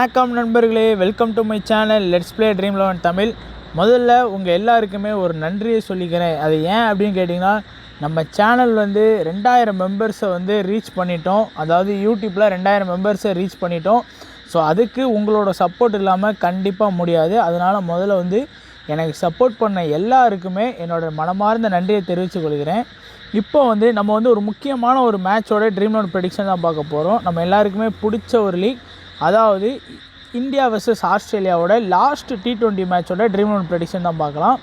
வணக்கம் நண்பர்களே welcome to my channel let's play Dream Eleven Tamil. முதல்ல உங்கள் எல்லாருக்குமே ஒரு நன்றியை சொல்லிக்கிறேன். அது ஏன் அப்படின்னு கேட்டிங்கன்னா நம்ம சேனல் வந்து ரெண்டாயிரம் மெம்பர்ஸை வந்து ரீச் பண்ணிட்டோம். அதாவது யூடியூப்பில் ரெண்டாயிரம் மெம்பர்ஸை ரீச் பண்ணிட்டோம். ஸோ அதுக்கு உங்களோட சப்போர்ட் இல்லாமல் கண்டிப்பாக முடியாது. அதனால் முதல்ல வந்து எனக்கு சப்போர்ட் பண்ண எல்லாருக்குமே என்னோட மனமார்ந்த நன்றியை தெரிவித்துக் கொள்கிறேன். இப்போ வந்து நம்ம வந்து ஒரு முக்கியமான ஒரு மேட்சோட ட்ரீம் லோன் ப்ரெடிக்ஷன் தான் பார்க்க போகிறோம் நம்ம எல்லாருக்குமே பிடிச்ச ஒரு லீக் அதாவது இந்தியா வெர்சஸ் ஆஸ்திரேலியாவோட லாஸ்ட் டி டுவெண்ட்டி மேட்சோட ட்ரீம் ஒன் ப்ரெடிக்ஷன் தான் பார்க்கலாம்.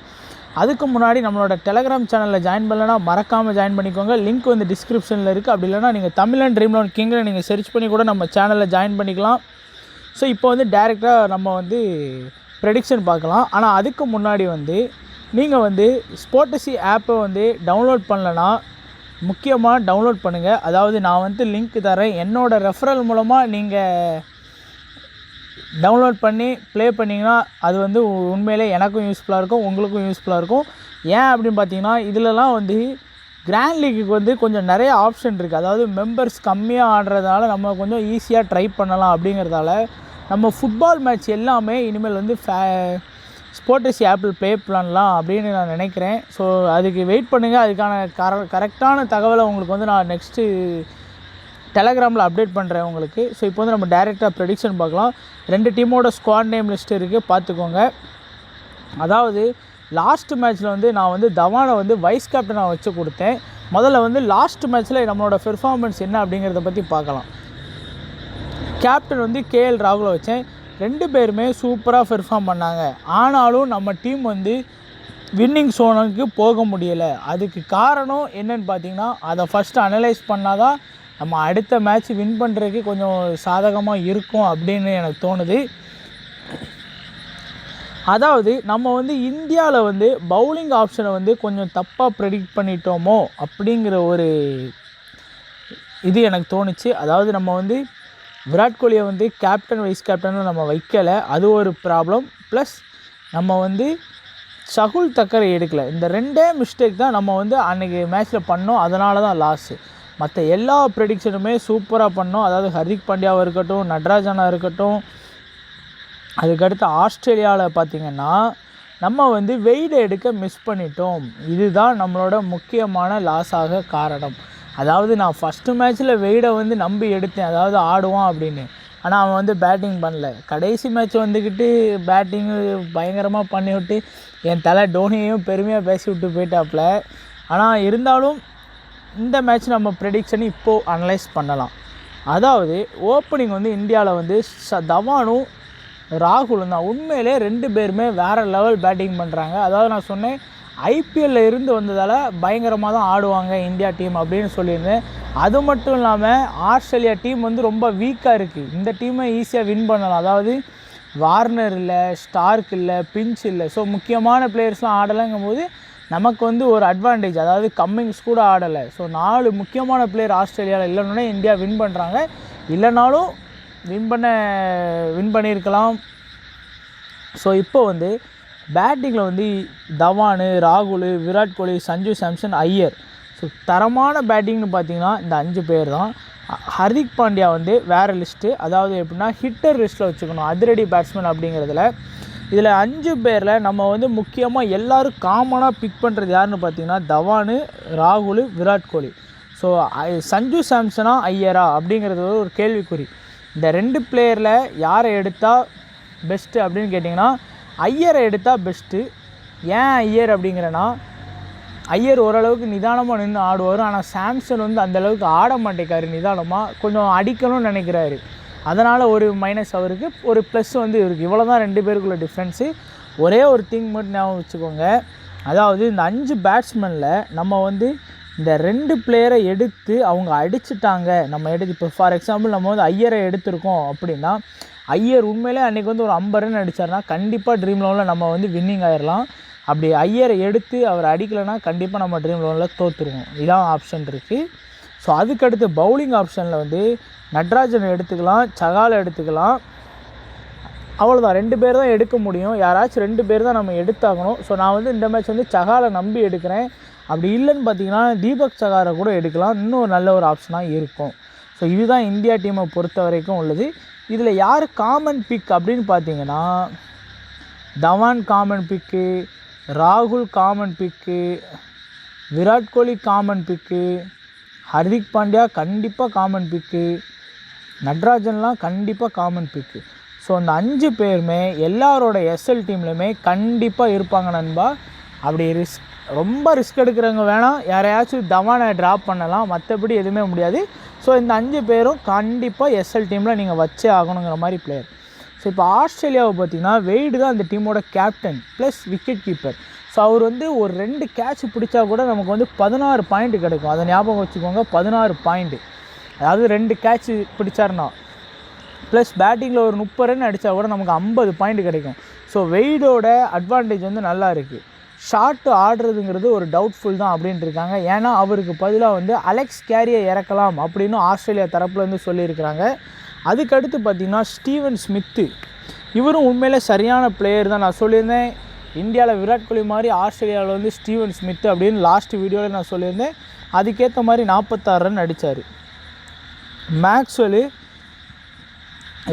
அதுக்கு முன்னாடி நம்மளோட டெலகிராம் சேனலில் ஜாயின் பண்ணலனா மறக்காமல் ஜாயின் பண்ணிக்கோங்க. லிங்க் வந்து டிஸ்கிரிப்ஷனில் இருக்குது அப்படி இல்லைனா நீங்கள் தமிழன் ட்ரீம் லோன் கிங்கில் நீங்கள் செர்ச் பண்ணி கூட நம்ம சேனலில் ஜாயின் பண்ணிக்கலாம். ஸோ இப்போ வந்து டேரெக்டாக நம்ம வந்து ப்ரெடிக்ஷன் பார்க்கலாம். ஆனால் அதுக்கு முன்னாடி வந்து நீங்கள் வந்து ஸ்போட்டசி ஆப்பை வந்து டவுன்லோட் பண்ணலனா முக்கியமாக டவுன்லோட் பண்ணுங்கள் அதாவது நான் வந்து லிங்க் தரேன். என்னோடய ரெஃபரல் மூலமாக நீங்கள் டவுன்லோட் பண்ணி ப்ளே பண்ணிங்கன்னா அது வந்து உ- உண்மையிலே எனக்கும் யூஸ்ஃபுல்லாக இருக்கும் உங்களுக்கும் யூஸ்ஃபுல்லாக இருக்கும். ஏன் அப்படின்னு பார்த்தீங்கன்னா இதிலலாம் வந்து கிராண்ட் லீக்குக்கு வந்து கொஞ்சம் நிறைய ஆப்ஷன் இருக்குது அதாவது மெம்பர்ஸ் கம்மியாக ஆடுறதால நம்ம கொஞ்சம் ஈஸியாக ட்ரை பண்ணலாம் அப்படிங்கிறதால நம்ம ஃபுட்பால் மேட்ச் எல்லாமே இனிமேல் வந்து ஃபே ஸ்போர்டஸ் ஆப்பிள் ப்ளே பண்ணலாம் அப்படின்னு நான் நினைக்கிறேன். ஸோ அதுக்கு வெயிட் பண்ணுங்கள் அதுக்கான கர கரெக்டான தகவலை உங்களுக்கு வந்து நான் நெக்ஸ்ட்டு டெலகிராமில் அப்டேட் பண்ணுறேன் உங்களுக்கு ஸோ இப்போ வந்து நம்ம டைரெக்டாக ப்ரெடிக்ஷன் பார்க்கலாம். ரெண்டு டீமோட ஸ்குவாட் நேம் லிஸ்ட் இருக்குது பார்த்துக்கோங்க. அதாவது லாஸ்ட் மேட்ச்சில் வந்து நான் வந்து தவானை வந்து வைஸ் கேப்டனாக வச்சு கொடுத்தேன். முதல்ல வந்து லாஸ்ட் மேட்ச்சில் நம்மளோட பெர்ஃபார்மன்ஸ் என்ன அப்படிங்கிறத பற்றி பார்க்கலாம். கேப்டன் வந்து கேஎல் ராகுலை வச்சேன். ரெண்டு பேருமே சூப்பராக பெர்ஃபார்ம் பண்ணாங்க. ஆனாலும் நம்ம டீம் வந்து வின்னிங் சோனுக்கு போக முடியலை. அதுக்கு காரணம் என்னன்னு பார்த்தீங்கன்னா அதை ஃபஸ்ட்டு அனலைஸ் பண்ணால் தான் நம்ம அடுத்த மேட்ச் வின் பண்ணுறதுக்கு கொஞ்சம் சாதகமாக இருக்கும் அப்படின்னு எனக்கு தோணுது. அதாவது நம்ம வந்து இந்தியாவில் வந்து பவுலிங் ஆப்ஷனை வந்து கொஞ்சம் தப்பாக ப்ரெடிக்ட் பண்ணிட்டோமோ அப்படிங்கிற ஒரு இது எனக்கு தோணுச்சு. அதாவது நம்ம வந்து விராட் கோலியை வந்து கேப்டன் வைஸ் கேப்டனும் நம்ம வைக்கலை. அது ஒரு ப்ராப்ளம் ப்ளஸ் நம்ம வந்து சகுல் தக்கரை எடுக்கலை. இந்த ரெண்டே மிஸ்டேக் தான் நம்ம வந்து அன்றைக்கி மேட்ச்சில் பண்ணோம். அதனால தான் லாஸு மற்ற எல்லா ப்ரெடிக்ஷனுமே சூப்பராக பண்ணோம். அதாவது ஹர்திக் பாண்டியாவாக இருக்கட்டும் நட்ராஜனா இருக்கட்டும். அதுக்கடுத்து ஆஸ்திரேலியாவில் பார்த்தீங்கன்னா நம்ம வந்து வெயிட் எடுக்க மிஸ் பண்ணிட்டோம். இதுதான் நம்மளோட முக்கியமான லாஸாக காரணம். அதாவது நான் ஃபஸ்ட்டு மேட்ச்சில் வெயிடை வந்து நம்பி எடுத்தேன். அதாவது ஆடுவான் அப்படின்னு. ஆனால் அவன் வந்து பேட்டிங் பண்ணல. கடைசி மேட்ச் வந்துக்கிட்டு பேட்டிங் பயங்கரமாக பண்ணி விட்டு என் தலை டோனியையும் பெருமையாக பேசி விட்டு போயிட்டாப்புல ஆனால் இருந்தாலும் இந்த மேட்ச் நம்ம ப்ரெடிக்ஷன் இப்போது அனலைஸ் பண்ணலாம். அதாவது ஓப்பனிங் வந்து இந்தியாவில் வந்து ச தவானும் ராகுலும் தான். உண்மையிலே ரெண்டு பேருமே வேறு லெவல் பேட்டிங் பண்ணுறாங்க அதாவது நான் சொன்னேன் ஐபிஎல்ல இருந்து வந்ததால் பயங்கரமாக தான் ஆடுவாங்க இந்தியா டீம் அப்படின்னு சொல்லியிருந்தேன். அது மட்டும் இல்லாமல் ஆஸ்திரேலியா டீம் வந்து ரொம்ப வீக்காக இருக்குது இந்த டீமை ஈஸியாக வின் பண்ணலாம். அதாவது வார்னர் இல்லை ஸ்டார்க் இல்லை பிஞ்ச் இல்லை. ஸோ முக்கியமான பிளேயர்ஸ்லாம் ஆடலைங்கும் போது நமக்கு வந்து ஒரு அட்வான்டேஜ் அதாவது கம்மிங்ஸ் கூட ஆடலை. ஸோ நாலு முக்கியமான பிளேயர் ஆஸ்திரேலியாவில் இல்லைன்னொன்னே இந்தியா வின் பண்ணுறாங்க இல்லைனாலும் வின் பண்ண வின் பண்ணியிருக்கலாம். ஸோ இப்போ வந்து பேட்டிங்கில் வந்து தவானு ராகுல் விராட் கோலி சஞ்சு சாம்சன் ஐயர். ஸோ தரமான பேட்டிங்னு பார்த்தீங்கன்னா இந்த அஞ்சு பேர் தான். ஹர்திக் பாண்டியா வந்து வேறு லிஸ்ட்டு அதாவது எப்படின்னா ஹிட்டர் லிஸ்ட்டில் வச்சுக்கணும். அதிரடி பேட்ஸ்மேன் அப்படிங்கிறதுல இதில் அஞ்சு பேரில் நம்ம வந்து முக்கியமாக எல்லோரும் காமனாக பிக் பண்ணுறது யாருன்னு பார்த்தீங்கன்னா தவானு ராகுல் விராட் கோலி. ஸோ சஞ்சு சாம்சனா ஐயரா அப்படிங்கிறது ஒரு கேள்விக்குறி. இந்த ரெண்டு பிளேயரில் யாரை எடுத்தால் பெஸ்ட்டு அப்படின்னு கேட்டிங்கன்னா ஐயரை எடுத்தால் பெஸ்ட்டு ஏன் ஐயர் அப்படிங்கிறனா ஐயர் ஓரளவுக்கு நிதானமாக நின்று ஆடுவார். ஆனால் சாம்சன் வந்து அந்த அளவுக்கு ஆட மாட்டேக்காரு நிதானமாக கொஞ்சம் அடிக்கணும்னு நினைக்கிறாரு. அதனால் ஒரு மைனஸ் அவருக்கு ஒரு ப்ளஸ் வந்து இவருக்கு. இவ்வளோ தான் ரெண்டு பேருக்குள்ள டிஃப்ரென்ஸு ஒரே ஒரு திங் மட்டும் ஞாபகம் வச்சுக்கோங்க. அதாவது இந்த அஞ்சு பேட்ஸ்மேனில் நம்ம வந்து இந்த ரெண்டு பிளேயரை எடுத்து அவங்க அடிச்சிட்டாங்க. நம்ம எடுத்து இப்போ ஃபார் எக்ஸாம்பிள் நம்ம வந்து ஐயரை எடுத்திருக்கோம் அப்படின்னா ஐயர் உண்மையிலே அன்றைக்கி வந்து ஒரு ஐம்பது ரன் அடிச்சார்னா கண்டிப்பாக ட்ரீம் லெவலில் நம்ம வந்து வின்னிங் ஆயிடலாம் அப்படி ஐயரை எடுத்து அவர் அடிக்கலைன்னா கண்டிப்பாக நம்ம ட்ரீம் லெவலில் தோற்றுருவோம் இதான் ஆப்ஷன் இருக்குது ஸோ அதுக்கடுத்து பவுலிங் ஆப்ஷனில் வந்து நட்ராஜனை எடுத்துக்கலாம் சகாலை எடுத்துக்கலாம். அவ்வளோதான் ரெண்டு பேர் தான் எடுக்க முடியும். யாராச்சும் ரெண்டு பேர் தான் நம்ம எடுத்தாகணும். ஸோ நான் வந்து இந்த மேட்ச் வந்து சகாலை நம்பி எடுக்கிறேன். அப்படி இல்லைன்னு பார்த்தீங்கன்னா தீபக் சகாரை கூட எடுக்கலாம். இன்னும் ஒரு நல்ல ஒரு ஆப்ஷனாக இருக்கும். ஸோ இதுதான் இந்தியா டீமை பொறுத்த வரைக்கும் உள்ளது. இதில் யார் காமன் பிக் அப்படின்னு பார்த்தீங்கன்னா தவான் காமன் பிக்கு ராகுல் காமன் பிக்கு விராட் கோலி காமன் பிக்கு ஹர்திக் பாண்டியா கண்டிப்பாக காமன் பிக்கு நட்ராஜன்லாம் கண்டிப்பாக காமன் பிக்கு ஸோ அந்த அஞ்சு பேருமே எல்லாரோட எஸ்எல் டீம்லையுமே கண்டிப்பாக இருப்பாங்க நண்பா. அப்படி ரிஸ்க் ரொம்ப ரிஸ்க் எடுக்கிறவங்க வேணாம். யாரையாச்சும் தவானை ட்ராப் பண்ணலாம். மற்றபடி எதுவுமே முடியாது. ஸோ இந்த அஞ்சு பேரும் கண்டிப்பாக எஸ்எல் டீமில் நீங்கள் வச்சே ஆகணுங்கிற மாதிரி பிளேயர் ஸோ இப்போ ஆஸ்திரேலியாவை பார்த்தீங்கன்னா வெய்டு தான் அந்த டீமோட captain plus wicket keeper so அவர் வந்து ஒரு ரெண்டு கேட்ச் பிடிச்சா கூட நமக்கு வந்து பதினாறு பாயிண்ட் கிடைக்கும். அதை ஞாபகம் வச்சுக்கோங்க பதினாறு பாயிண்ட்டு அதாவது ரெண்டு கேட்ச் பிடிச்சாருன்னா. ப்ளஸ் பேட்டிங்கில் ஒரு முப்பது ரன் அடித்தா கூட நமக்கு ஐம்பது பாயிண்ட் கிடைக்கும். ஸோ வெயிடோட அட்வான்டேஜ் வந்து நல்லா இருக்குது ஷார்ட்டு ஆடுறதுங்கிறது ஒரு டவுட்ஃபுல் தான் அப்படின்ட்டு இருக்காங்க. ஏன்னா அவருக்கு பதிலாக வந்து அலெக்ஸ் கேரியை இறக்கலாம் அப்படின்னு ஆஸ்திரேலியா தரப்புலேருந்து சொல்லியிருக்கிறாங்க. அதுக்கடுத்து பார்த்திங்கன்னா ஸ்டீவன் ஸ்மித்து இவரும் உண்மையில் சரியான பிளேயர் தான். நான் சொல்லியிருந்தேன் இந்தியாவில் விராட் கோலி மாதிரி ஆஸ்திரேலியாவில் வந்து ஸ்டீவன் ஸ்மித் அப்படின்னு லாஸ்ட் வீடியோவில் நான் சொல்லியிருந்தேன். அதுக்கேற்ற மாதிரி நாற்பத்தாறு ரன் அடித்தார் மேக்ஸ்வெலு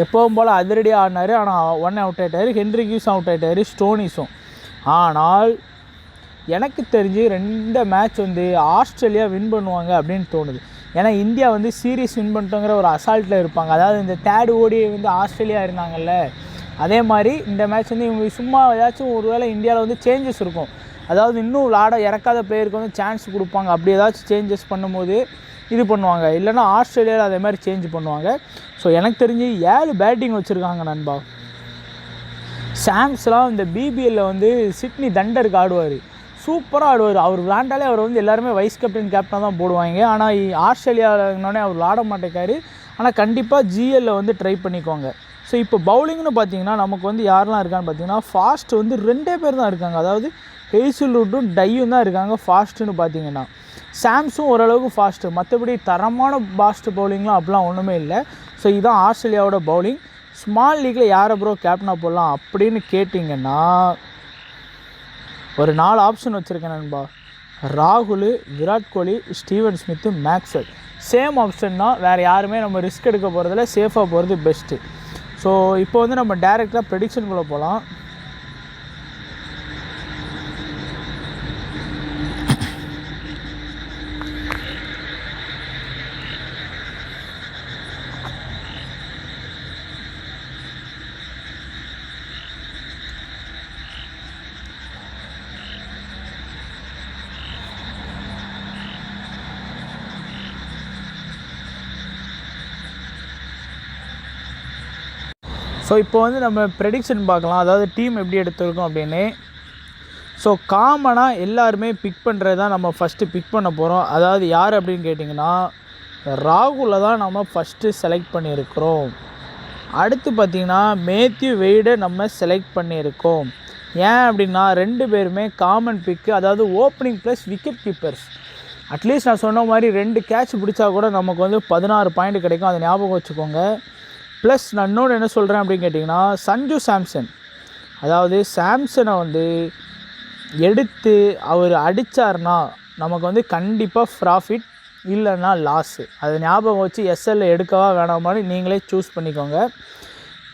எப்பவும் போல் அதிரடியாக ஆடினார் ஆனால் ஒன் அவுட் ஆகிட்டார் ஹென்ரிக்யூஸ் அவுட் ஆகிட்டார் ஸ்டோனிஸும். ஆனால் எனக்கு தெரிஞ்சு ரெண்டு மேட்ச் வந்து ஆஸ்திரேலியா வின் பண்ணுவாங்க அப்படின்னு தோணுது. ஏன்னா இந்தியா வந்து சீரீஸ் வின் பண்ணிட்டோங்கிற ஒரு அசால்ட்டில் இருப்பாங்க. அதாவது இந்த தேர்ட் ஓடி வந்து ஆஸ்திரேலியா இருந்தாங்கல்ல அதே மாதிரி இந்த மேட்ச் வந்து இவங்க சும்மா ஏதாச்சும் ஒரு வேளை இந்தியாவில் வந்து சேஞ்சஸ் இருக்கும். அதாவது இன்னும் விளாட இறக்காத பிளேயருக்கு வந்து சான்ஸ் கொடுப்பாங்க. அப்படி ஏதாச்சும் சேஞ்சஸ் பண்ணும்போது இது பண்ணுவாங்க. இல்லைன்னா ஆஸ்திரேலியாவில் அதே மாதிரி சேஞ்ச் பண்ணுவாங்க. ஸோ எனக்கு தெரிஞ்சு ஏழு பேட்டிங் வச்சுருக்காங்க நண்பா. சாம்ஸ்லாம் இந்த பிபிஎல்ல வந்து சிட்னி தண்டருக்கு ஆடுவார். சூப்பராக ஆடுவார். அவர் விளாண்டாலே அவர் வந்து எல்லாருமே வைஸ் கேப்டன் கேப்டனாக தான் போடுவாங்க. ஆனால் ஆஸ்திரேலியாவினோடனே அவர் விளாட மாட்டேக்காரு. ஆனால் கண்டிப்பாக ஜிஎல்ல வந்து ட்ரை பண்ணிக்கோங்க ஸோ இப்போ பவுலிங்னு பார்த்தீங்கன்னா நமக்கு வந்து யாரெல்லாம் இருக்கான்னு பார்த்தீங்கன்னா ஃபாஸ்ட் வந்து ரெண்டே பேர் தான் இருக்காங்க. அதாவது ஹெய்சில் ரூட்டும் டையும் தான் இருக்காங்க ஃபாஸ்ட்டுன்னு பார்த்தீங்கன்னா சாம்ஸும் ஓரளவுக்கு ஃபாஸ்ட்டு மற்றபடி தரமான ஃபாஸ்ட் பவுலிங்லாம் அப்படிலாம் ஒன்றுமே இல்லை. ஸோ இதுதான் ஆஸ்திரேலியாவோட பவுலிங் ஸ்மால் லீக்கில் யாரை ப்ரோ கேப்டனாக போடலாம் அப்படின்னு கேட்டிங்கன்னா ஒரு நாலு ஆப்ஷன் வச்சுருக்கேன் நண்பா. ராகுல் Virat Kohli Steven Smith Maxwell. Same option தான். வேறு யாருமே நம்ம ரிஸ்க் எடுக்க போகிறதில்ல சேஃபாக போகிறது பெஸ்ட்டு ஸோ இப்போ வந்து நம்ம டேரெக்டாக ப்ரெடிக்ஷனுக்குள்ளே போகலாம். ஸோ இப்போ வந்து நம்ம ப்ரெடிக்ஷன் பார்க்கலாம். அதாவது டீம் எப்படி எடுத்திருக்கோம் அப்படின்னு. ஸோ காமனாக எல்லாருமே பிக் பண்ணுறது தான் நம்ம ஃபஸ்ட்டு பிக் பண்ண போகிறோம் அதாவது யார் அப்படின்னு கேட்டிங்கன்னா ராகுலை தான் நம்ம ஃபஸ்ட்டு செலக்ட் பண்ணியிருக்கிறோம். அடுத்து பார்த்திங்கன்னா மேத்யூ வெய்டை நம்ம செலக்ட் பண்ணியிருக்கோம். ஏன் அப்படின்னா ரெண்டு பேருமே காமன் பிக்கு அதாவது opening plus wicket keepers at least நான் சொன்ன மாதிரி ரெண்டு கேட்ச் பிடிச்சா கூட நமக்கு வந்து பதினாறு பாயிண்ட் கிடைக்கும். அதை ஞாபகம் வச்சுக்கோங்க. ப்ளஸ் நான் இன்னொன்று என்ன சொல்கிறேன் அப்படின்னு கேட்டிங்கன்னா சஞ்சு சாம்சன் அதாவது சாம்சனை வந்து எடுத்து அவர் அடித்தார்னா நமக்கு வந்து கண்டிப்பாக ப்ராஃபிட் இல்லைன்னா லாஸு அதை ஞாபகம் வச்சு எஸ்எல்ல எடுக்கவா வேணாமான்னு நீங்களே சூஸ் பண்ணிக்கோங்க.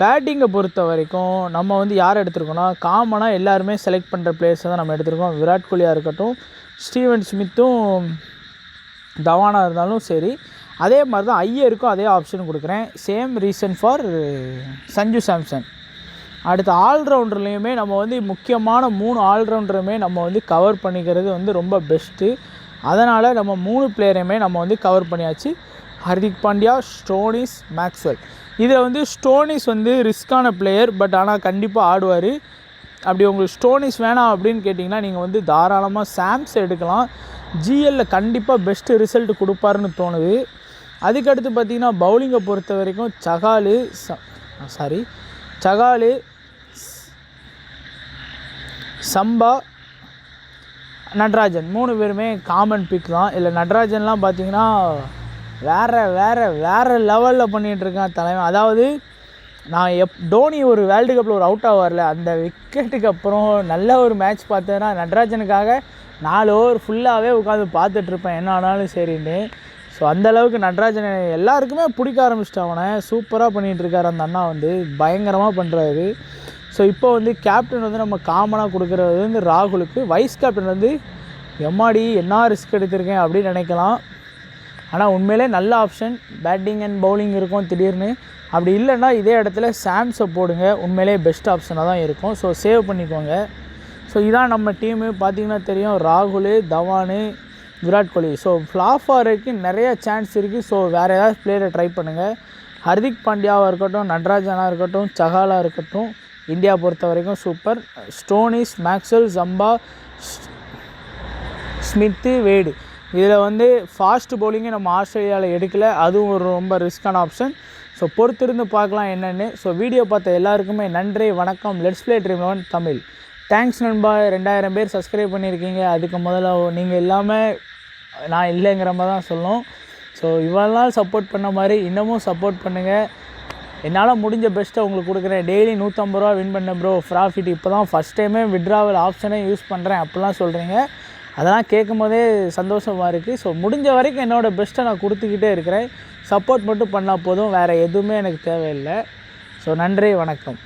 பேட்டிங்கை பொறுத்த வரைக்கும் நம்ம வந்து யார் எடுத்திருக்கோம்னா காமனாக எல்லாருமே செலக்ட் பண்ணுற பிளேயர்ஸை தான் நம்ம எடுத்திருக்கோம். விராட் கோலியாக இருக்கட்டும் ஸ்டீவன் ஸ்மித்தும் தவானாக இருந்தாலும் சரி அதே மாதிரி தான் ஐயருக்கும் அதே ஆப்ஷன் கொடுக்குறேன். Same reason for Sanju Samson அடுத்து ஆல்ரவுண்டர்லேயுமே நம்ம வந்து முக்கியமான மூணு ஆல்ரவுண்டருமே நம்ம வந்து கவர் பண்ணிக்கிறது வந்து ரொம்ப பெஸ்ட்டு அதனால் நம்ம மூணு பிளேயரையுமே நம்ம வந்து கவர் பண்ணியாச்சு. Hardik Pandya Stoinis Maxwell. இதில் வந்து ஸ்டோனிஸ் வந்து ரிஸ்க்கான பிளேயர் பட் ஆனால் கண்டிப்பாக ஆடுவார். அப்படி உங்களுக்கு ஸ்டோனிஸ் வேணாம் அப்படின்னு கேட்டிங்கன்னா நீங்கள் வந்து தாராளமாக சாம்ஸ் எடுக்கலாம். ஜிஎல்லில் கண்டிப்பாக பெஸ்ட்டு ரிசல்ட் கொடுப்பாருன்னு தோணுது. அதுக்கடுத்து பார்த்தீங்கன்னா பவுலிங்கை பொறுத்த வரைக்கும் சகாலு சாரி சகாலு சம்பா நட்ராஜன். மூணு பேருமே காமன் பிக் தான். இல்லை நட்ராஜன்லாம் பார்த்திங்கன்னா வேறு வேறு வேறு லெவலில் பண்ணிகிட்ருக்கேன் தலைவன். அதாவது நான் எப் டோனி ஒரு வேர்ல்டு கப்பில் ஒரு அவுட் ஆவார்ல அந்த விக்கெட்டுக்கு அப்புறம் நல்ல ஒரு மேட்ச் பார்த்தேன்னா நட்ராஜனுக்காக நாலு ஓவர் ஃபுல்லாகவே உட்காந்து பார்த்துட்ருப்பேன் என்ன ஆனாலும் சரின்னு. ஸோ அந்தளவுக்கு நடராஜன் எல்லாருக்குமே பிடிக்க ஆரம்பிச்சிட்டு அவனை. சூப்பராக பண்ணிகிட்ருக்கார் அந்த அண்ணா வந்து. பயங்கரமாக பண்ணுறாரு ஸோ இப்போ வந்து கேப்டன் வந்து நம்ம காமனாக கொடுக்குறது வந்து ராகுலுக்கு. வைஸ் கேப்டன் வந்து எம்மாடி என்ன ரிஸ்க் எடுத்திருக்கேன்? அப்படின்னு நினைக்கலாம். ஆனால் உண்மையிலே நல்ல ஆப்ஷன் பேட்டிங் அண்ட் பவுலிங் இருக்கும் திடீர்னு. அப்படி இல்லைன்னா இதே இடத்துல சாம்ஸை போடுங்க. உண்மையிலே பெஸ்ட் ஆப்ஷனாக தான் இருக்கும். ஸோ சேவ் பண்ணிக்கோங்க. ஸோ இதான் நம்ம டீமு பார்த்திங்கன்னா தெரியும் ராகுல் தவானு விராட் கோலி. ஸோ ஃப்ளாப் ஆகிறதுக்கு நிறைய சான்ஸ் இருக்குது ஸோ வேறு ஏதாவது பிளேயரை ட்ரை பண்ணுங்கள் ஹர்திக் பாண்டியாவாக இருக்கட்டும் நட்ராஜனாக இருக்கட்டும் சஹாலாக இருக்கட்டும் இந்தியா பொறுத்த வரைக்கும் super Stoinis Maxwell Zampa Smith Wade இதில் வந்து ஃபாஸ்ட் பவுலிங்கை நம்ம ஆஸ்திரேலியாவில் எடுக்கல. அதுவும் ஒரு ரொம்ப ரிஸ்கான ஆப்ஷன் ஸோ பொறுத்திருந்து பார்க்கலாம் என்னென்னு. ஸோ வீடியோ பார்த்த எல்லாருக்குமே நன்றி வணக்கம். Let's play Dream Eleven Tamil. Thanks நண்பா. ரெண்டாயிரம் பேர் சப்ஸ்கிரைப் பண்ணியிருக்கீங்க. அதுக்கு முதல்ல நீங்கள் இல்லாமல் நான் இல்லைங்கிற மாதிரி தான் சொல்லும் ஸோ இவ்வளோ நாள் சப்போர்ட் பண்ண மாதிரி இன்னமும் சப்போர்ட் பண்ணுங்கள் என்னால் முடிஞ்ச பெஸ்ட்டை உங்களுக்கு கொடுக்குறேன். டெய்லி நூற்றம்பது ரூபா வின் பண்ண ப்ரோ ப்ராஃபிட் இப்போ தான் ஃபஸ்ட் டைமே விட்ராவல் ஆப்ஷனே யூஸ் பண்ணுறேன் அப்படிலாம் சொல்கிறீங்க அதெல்லாம் கேட்கும் போதே சந்தோஷமாக இருக்குது ஸோ முடிஞ்ச வரைக்கும் என்னோடய பெஸ்ட்டை நான் கொடுத்துக்கிட்டே இருக்கிறேன். சப்போர்ட் மட்டும் பண்ணால் போதும். வேறு எதுவுமே எனக்கு தேவையில்லை. ஸோ நன்றி வணக்கம்.